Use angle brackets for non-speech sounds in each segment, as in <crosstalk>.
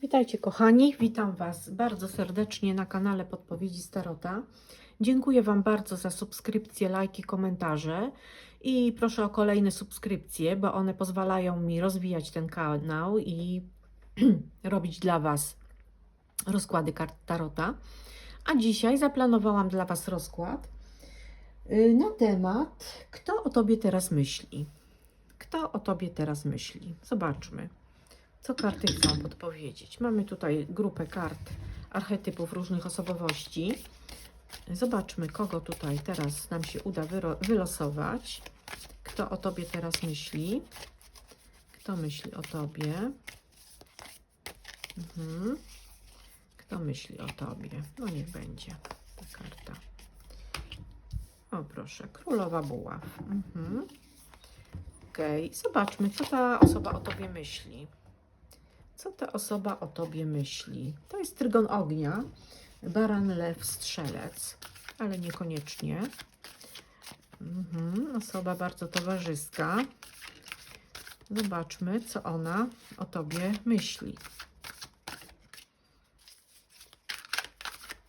Witajcie kochani, witam Was bardzo serdecznie na kanale Podpowiedzi Starota. Dziękuję Wam bardzo za subskrypcje, lajki, komentarze i proszę o kolejne subskrypcje, bo one pozwalają mi rozwijać ten kanał i <clears throat> robić dla Was rozkłady kart Tarota. A dzisiaj zaplanowałam dla Was rozkład y, na temat kto o Tobie teraz myśli. Kto o Tobie teraz myśli? Zobaczmy co karty chcą podpowiedzieć. Mamy tutaj grupę kart archetypów różnych osobowości. Zobaczmy, kogo tutaj teraz nam się uda wylosować. Kto o tobie teraz myśli? Kto myśli o tobie? Mhm. Kto myśli o tobie? No niech będzie ta karta. O proszę, królowa buław. Mhm. Okej, zobaczmy, co ta osoba o tobie myśli. Co ta osoba o tobie myśli? To jest trygon ognia, baran, lew, strzelec, ale niekoniecznie. Mhm, osoba bardzo towarzyska. Zobaczmy, co ona o tobie myśli.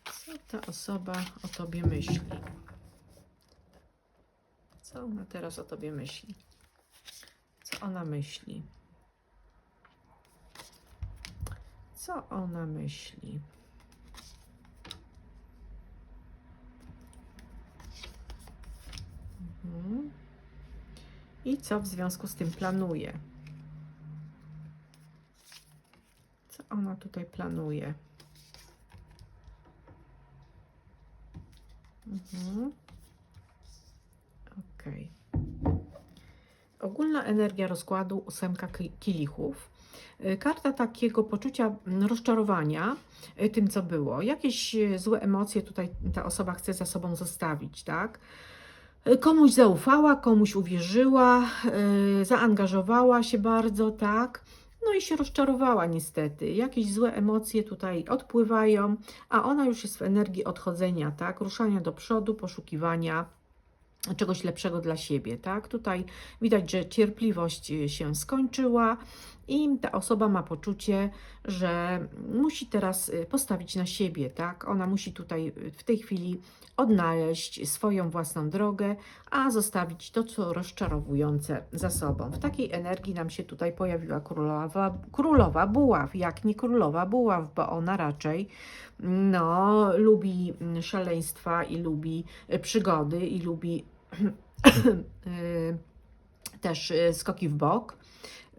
Co ta osoba o tobie myśli? Co ona teraz o tobie myśli? Co ona myśli? Co ona myśli? Mhm. I co w związku z tym planuje? Co ona tutaj planuje? Mhm. Ok. Ogólna energia rozkładu ósemka ki- kielichów. Y, Karta takiego poczucia mm, rozczarowania y, tym, co było. Jakieś y, złe emocje tutaj ta osoba chce za sobą zostawić, tak? Komuś zaufała, komuś uwierzyła, zaangażowała się bardzo, tak? No i się rozczarowała niestety. Jakieś złe emocje tutaj odpływają, a ona już jest w energii odchodzenia, tak? Ruszania do przodu, poszukiwania czegoś lepszego dla siebie, tak? Tutaj widać, że cierpliwość się skończyła i ta osoba ma poczucie, że musi teraz y, postawić na siebie, tak? Ona musi tutaj y, w tej chwili odnaleźć swoją własną drogę, a zostawić to, co rozczarowujące za sobą. W takiej energii nam się tutaj pojawiła królowa, królowa buław, jak nie królowa buław, bo ona raczej no, lubi mm, szaleństwa i lubi y, przygody i lubi <clears throat> też skoki w bok.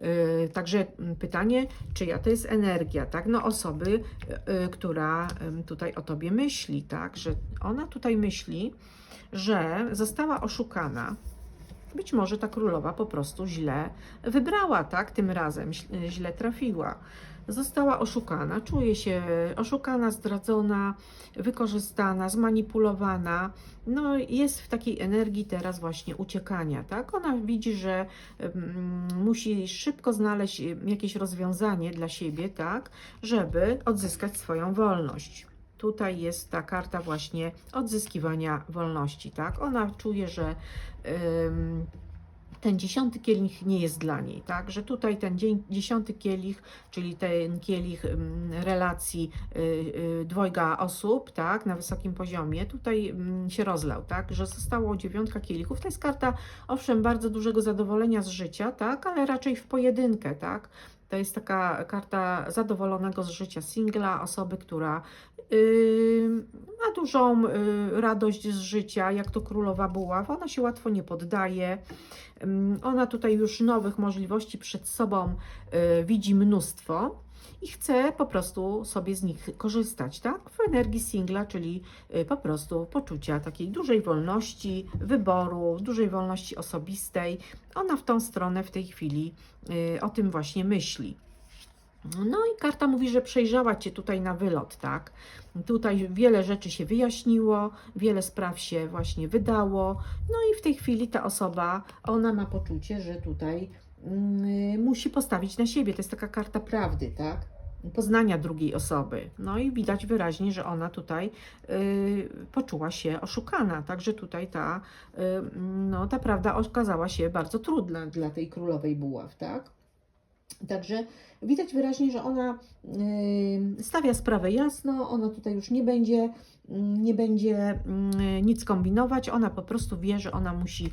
Y, Także pytanie, czyja to jest energia, tak? No osoby, y, y, która tutaj o tobie myśli, tak? Że ona tutaj myśli, że została oszukana. Być może ta królowa po prostu źle wybrała, tak? Tym razem źle trafiła. Została oszukana, czuje się oszukana, zdradzona, wykorzystana, zmanipulowana. No, jest w takiej energii teraz właśnie uciekania, tak? Ona widzi, że mm, musi szybko znaleźć y, jakieś rozwiązanie dla siebie, tak? Żeby odzyskać swoją wolność. Tutaj jest ta karta właśnie odzyskiwania wolności, tak? Ona czuje, że ym, ten dziesiąty kielich nie jest dla niej, tak? Że tutaj ten dzie- dziesiąty kielich, czyli ten kielich ym, relacji y, y, dwojga osób, tak? Na wysokim poziomie, tutaj ym, się rozlał, tak? Że zostało dziewiątka kielichów. To jest karta, owszem, bardzo dużego zadowolenia z życia, tak? Ale raczej w pojedynkę, tak? To jest taka karta zadowolonego z życia singla, osoby, która yy, ma dużą yy, radość z życia, jak to królowa buław. Ona się łatwo nie poddaje. Ym, Ona tutaj już nowych możliwości przed sobą yy, widzi mnóstwo i chce po prostu sobie z nich korzystać, tak? W energii singla, czyli yy, po prostu poczucia takiej dużej wolności wyboru, dużej wolności osobistej. Ona w tą stronę w tej chwili yy, o tym właśnie myśli. No i karta mówi, że przejrzała Cię tutaj na wylot, tak? Tutaj wiele rzeczy się wyjaśniło, wiele spraw się właśnie wydało. No i w tej chwili ta osoba, ona ma poczucie, że tutaj musi postawić na siebie. To jest taka karta prawdy, tak? Poznania drugiej osoby. No i widać wyraźnie, że ona tutaj y, poczuła się oszukana. Także tutaj ta, y, no, ta prawda okazała się bardzo trudna dla tej królowej buław, tak? Także widać wyraźnie, że ona y, stawia sprawę jasno, ona tutaj już nie będzie, mm, nie będzie mm, nic kombinować, ona po prostu wie, że ona musi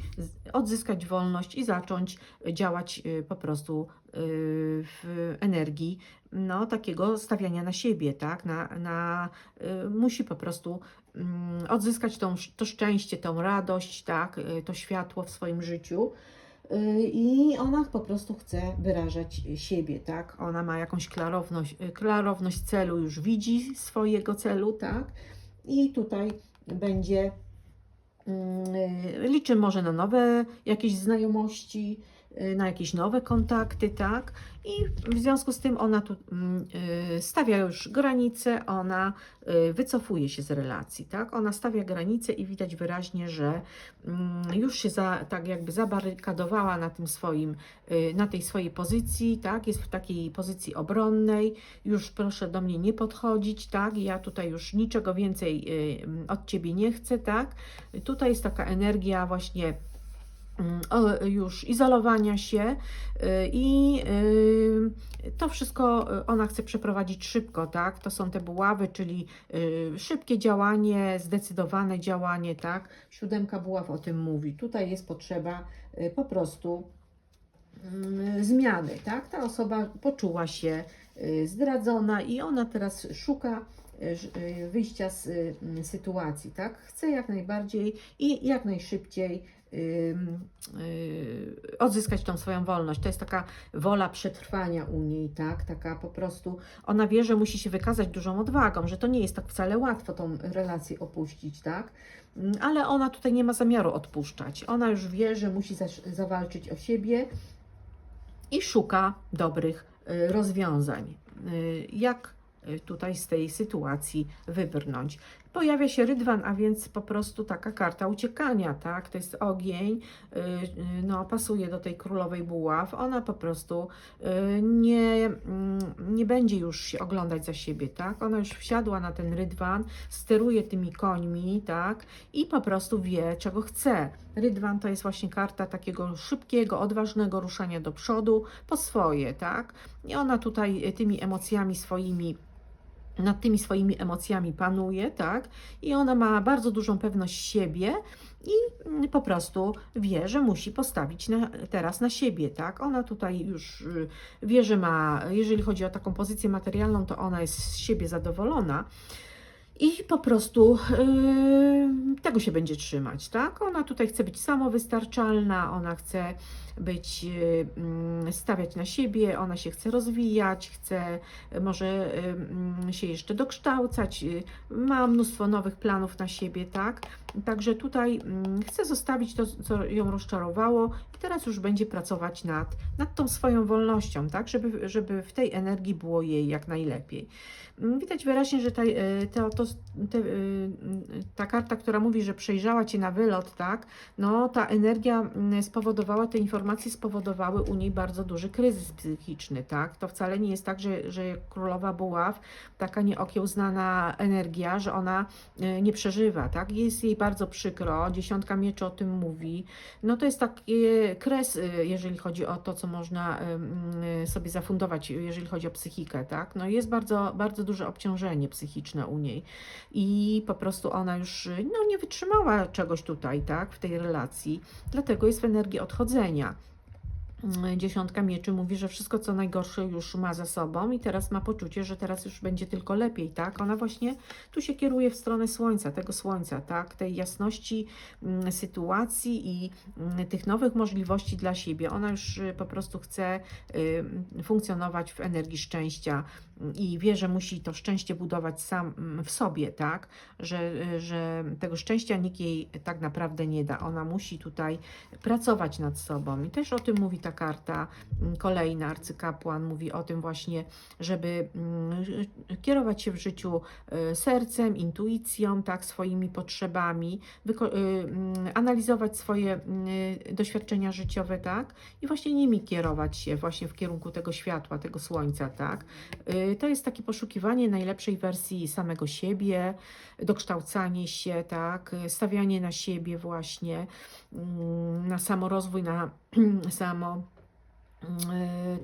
odzyskać wolność i zacząć działać y, po prostu y, w energii no, takiego stawiania na siebie, tak? Na, na, musi po prostu mm, odzyskać tą, to szczęście, tą radość, tak? To światło w swoim życiu. I ona po prostu chce wyrażać siebie, tak? Ona ma jakąś klarowność, y, klarowność celu, już widzi swojego celu, tak? I tutaj będzie mm, y, liczy może na nowe jakieś znajomości, na jakieś nowe kontakty, tak? I w związku z tym ona tu mm, y, stawia już granice, ona y, wycofuje się z relacji, tak? Ona stawia granice i widać wyraźnie, że mm, już się za, tak jakby zabarykadowała na tym swoim, y, na tej swojej pozycji, tak? Jest w takiej pozycji obronnej, już proszę do mnie nie podchodzić, tak? Ja tutaj już niczego więcej y, od Ciebie nie chcę, tak? Tutaj jest taka energia właśnie już izolowania się y, i y, to wszystko y, ona chce przeprowadzić szybko, tak? To są te buławy, czyli szybkie działanie, zdecydowane działanie, tak? Siódemka buław o tym mówi. Tutaj jest potrzeba po prostu mm, zmiany, tak? Ta osoba poczuła się zdradzona i ona teraz szuka wyjścia z mm, sytuacji, tak? Chce jak najbardziej i jak najszybciej odzyskać tą swoją wolność. To jest taka wola przetrwania u niej, tak? Taka po prostu, ona wie, że musi się wykazać dużą odwagą, że to nie jest tak wcale łatwo tą relację opuścić, tak? Mm, Ale ona tutaj nie ma zamiaru odpuszczać. Ona już wie, że musi zawalczyć o siebie i szuka dobrych y, rozwiązań. Y, Jak y, tutaj z tej sytuacji wybrnąć? Pojawia się rydwan, a więc po prostu taka karta uciekania, tak? To jest ogień, y, y, no pasuje do tej królowej buław. Ona po prostu y, nie, mm, nie będzie już się oglądać za siebie, tak? Ona już wsiadła na ten rydwan, steruje tymi końmi, tak? I po prostu wie, czego chce. Rydwan to jest właśnie karta takiego szybkiego, odważnego ruszania do przodu po swoje, tak? I ona tutaj tymi emocjami swoimi nad tymi swoimi emocjami panuje, tak? I ona ma bardzo dużą pewność siebie i mm, po prostu wie, że musi postawić na, teraz na siebie, tak? Ona tutaj już y, wie, że ma, jeżeli chodzi o taką pozycję materialną, to ona jest z siebie zadowolona. I po prostu yy, tego się będzie trzymać, tak? Ona tutaj chce być samowystarczalna, ona chce być, yy, mm, stawiać na siebie, ona się chce rozwijać, chce y, może y, mm, się jeszcze dokształcać, y, ma mnóstwo nowych planów na siebie, tak? Także tutaj mm, chce zostawić to, co ją rozczarowało i teraz już będzie pracować nad, nad tą swoją wolnością, tak? Żeby, żeby w tej energii było jej jak najlepiej. Widać wyraźnie, że ta, e, to, te, ta karta, która mówi, że przejrzała Cię na wylot, tak, no ta energia spowodowała, te informacje spowodowały u niej bardzo duży kryzys psychiczny, tak. To wcale nie jest tak, że, że Królowa Buław, taka nieokiełznana energia, że ona e, nie przeżywa, tak. Jest jej bardzo przykro, dziesiątka mieczy o tym mówi. No to jest taki kres, e, jeżeli chodzi o to, co można e, sobie zafundować, jeżeli chodzi o psychikę, tak. No jest bardzo, bardzo duże obciążenie psychiczne u niej i po prostu ona już no, nie wytrzymała czegoś tutaj, tak, w tej relacji, dlatego jest w energii odchodzenia. Mm, Dziesiątka mieczy mówi, że wszystko co najgorsze już ma za sobą i teraz ma poczucie, że teraz już będzie tylko lepiej, tak? Ona właśnie tu się kieruje w stronę słońca, tego słońca, tak? Tej jasności mm, sytuacji i mm, tych nowych możliwości dla siebie. Ona już y, po prostu chce y, funkcjonować w energii szczęścia i wie, że musi to szczęście budować sam w sobie, tak? Że, y, że tego szczęścia nikt jej tak naprawdę nie da. Ona musi tutaj pracować nad sobą. I też o tym mówi ta karta mm, kolejna, arcykapłan mówi o tym właśnie, żeby mm, kierować się w życiu y, sercem, intuicją, tak, swoimi potrzebami, y, mm, analizować swoje doświadczenia życiowe, tak, i właśnie nimi kierować się właśnie w kierunku tego światła, tego słońca, tak. Y, To jest takie poszukiwanie najlepszej wersji samego siebie, dokształcanie się, tak, stawianie na siebie właśnie, na samorozwój, na <clears throat> samo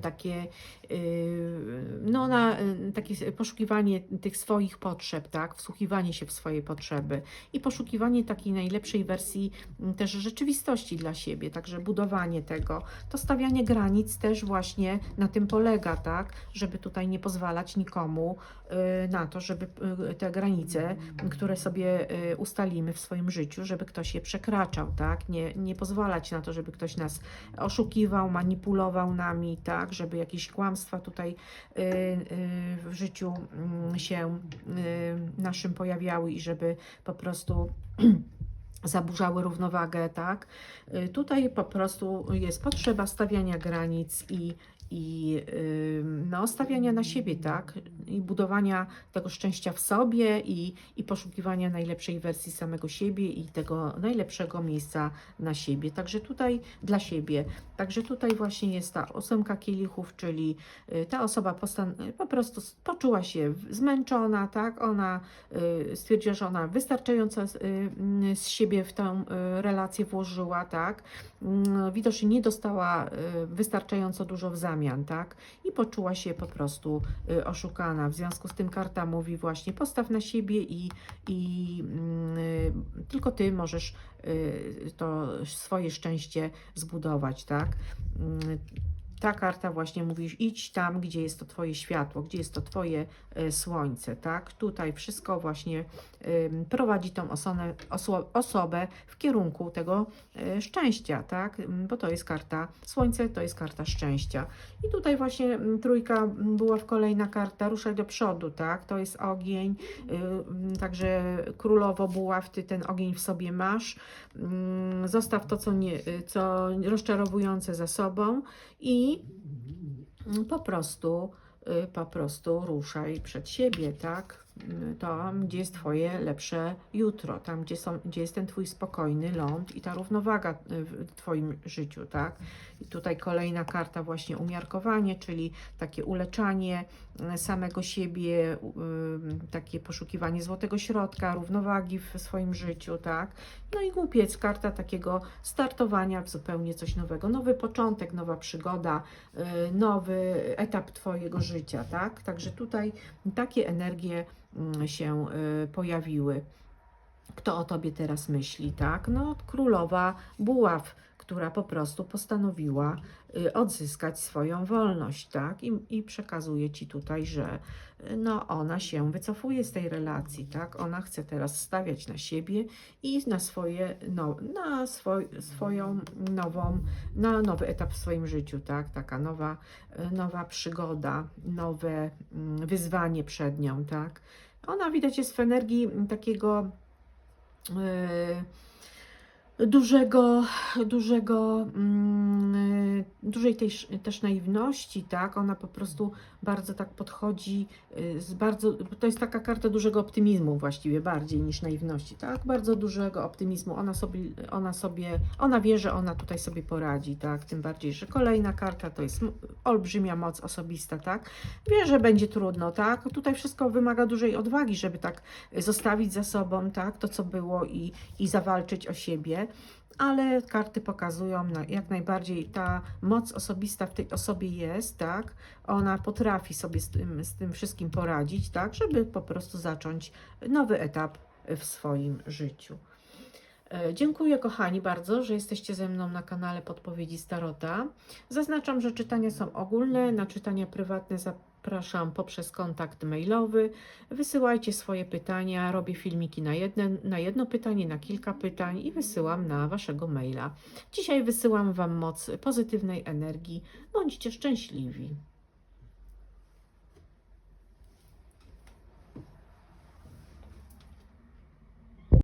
takie, y, no na y, takie poszukiwanie tych swoich potrzeb, tak, wsłuchiwanie się w swoje potrzeby i poszukiwanie takiej najlepszej wersji m, też rzeczywistości dla siebie, także budowanie tego, to stawianie granic też właśnie na tym polega, tak, żeby tutaj nie pozwalać nikomu y, na to, żeby y, te granice, które sobie y, ustalimy w swoim życiu, żeby ktoś je przekraczał, tak, nie, nie pozwalać na to, żeby ktoś nas oszukiwał, manipulował nami, tak, żeby jakieś kłamstwa tutaj y, y, w życiu mm, się y, naszym pojawiały i żeby po prostu <clears throat> zaburzały równowagę, tak. Y, Tutaj po prostu jest potrzeba stawiania granic i i y, no, stawiania na siebie, tak, i budowania tego szczęścia w sobie i, i poszukiwania najlepszej wersji samego siebie i tego najlepszego miejsca na siebie. Także tutaj dla siebie. Także tutaj właśnie jest ta ósemka kielichów, czyli y, ta osoba po prostu poczuła się zmęczona, tak, ona y, stwierdziła, że ona wystarczająco z, y, mm, siebie w tę relację włożyła, tak, Mm, widocznie nie dostała wystarczająco dużo w zamian, tak? I poczuła się po prostu y, W związku z tym karta mówi właśnie postaw na siebie i, i mm, tylko ty możesz y, to swoje szczęście zbudować, tak? Mm, Ta karta właśnie mówi, idź tam, gdzie jest to Twoje światło, gdzie jest to Twoje y, słońce, tak? Tutaj wszystko właśnie prowadzi tą osobę, oso- osobę w kierunku tego y, szczęścia, tak? Ym, Bo to jest karta słońce, to jest karta szczęścia. I tutaj właśnie mm, trójka mm, była w kolejna karta, ruszaj do przodu, tak? To jest ogień, y, mm, także królowo buław, ty ten ogień w sobie masz. Mm, Zostaw to, co, nie, y, co rozczarowujące za sobą i mm, po prostu, y, po prostu ruszaj przed siebie, tak? Tam, gdzie jest Twoje lepsze jutro, tam, gdzie, są, gdzie jest ten Twój spokojny ląd i ta równowaga y, w Twoim życiu, tak? I tutaj kolejna karta, właśnie umiarkowanie, czyli takie uleczanie y, samego siebie, y, takie poszukiwanie złotego środka, równowagi w swoim życiu, tak? No i głupiec, karta takiego startowania w zupełnie coś nowego, nowy początek, nowa przygoda, nowy etap Twojego życia, tak? Także tutaj takie energie się y, pojawiły. Kto o Tobie teraz myśli, tak? No, królowa buław, która po prostu postanowiła y, odzyskać swoją wolność, tak? I, i przekazuje Ci tutaj, że y, no, ona się wycofuje z tej relacji, tak? Ona chce teraz stawiać na siebie i na swoje, no, na swoj, swoją nową, na nowy etap w swoim życiu, tak? Taka nowa, y, nowa przygoda, nowe mm, wyzwanie przed nią, tak? Ona widać jest w energii takiego 呃。Dużego, dużego, mm, dużej tej, też naiwności, tak? Ona po prostu bardzo tak podchodzi e, z bardzo, to jest taka karta dużego optymizmu właściwie, bardziej niż naiwności, tak? Bardzo dużego optymizmu. Ona sobie, ona sobie, ona wie, że ona tutaj sobie poradzi, tak? Tym bardziej, że kolejna karta to jest olbrzymia moc osobista, tak? Wie, że będzie trudno, tak? Tutaj wszystko wymaga dużej odwagi, żeby tak zostawić za sobą, tak? To, co było i, i zawalczyć o siebie. Ale karty pokazują, no, jak najbardziej ta moc osobista w tej osobie jest, tak? Ona potrafi sobie z tym, z tym wszystkim poradzić, tak? Żeby po prostu zacząć nowy etap w swoim życiu. E, Dziękuję kochani bardzo, że jesteście ze mną na kanale Podpowiedzi Starota. Zaznaczam, że czytania są ogólne, na czytania prywatne zapraszam poprzez kontakt mailowy. Wysyłajcie swoje pytania, robię filmiki na, jedne, na jedno pytanie, na kilka pytań i wysyłam na waszego maila. Dzisiaj wysyłam wam moc pozytywnej energii. Bądźcie szczęśliwi.